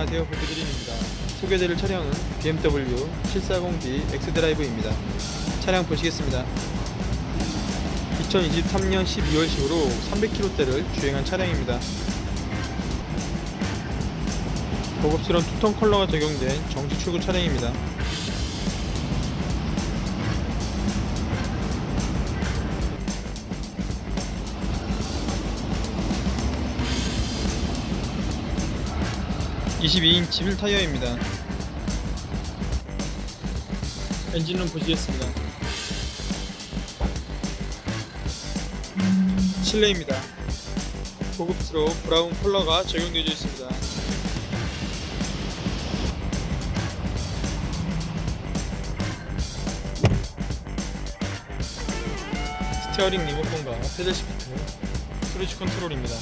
안녕하세요. 보드드림입니다. 소개해드릴 차량은 BMW 740D X드라이브입니다. 차량 보시겠습니다. 2023년 12월식으로 300km대를 주행한 차량입니다. 고급스러운 투톤 컬러가 적용된 정식 출구 차량입니다 (22인치) 휠 타이어입니다. 엔진룸 보시겠습니다. 실내입니다. 고급스러운 브라운 컬러가 적용되어 있습니다. 스티어링 리모컨과 페달 시프트 크루즈 컨트롤입니다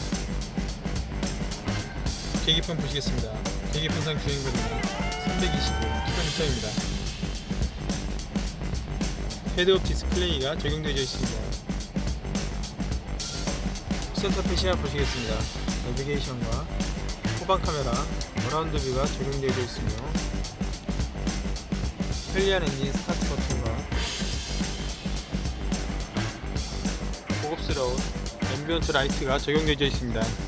계기판 보시겠습니다. 계기판상 주행거리는 325km입니다. 헤드업 디스플레이가 적용되어 있습니다. 센터페시아 보시겠습니다. 내비게이션과 후방 카메라 어라운드 뷰가 적용되어 있으며 편리한 엔진 스타트 버튼과 고급스러운 앰비언트 라이트가 적용되어 있습니다.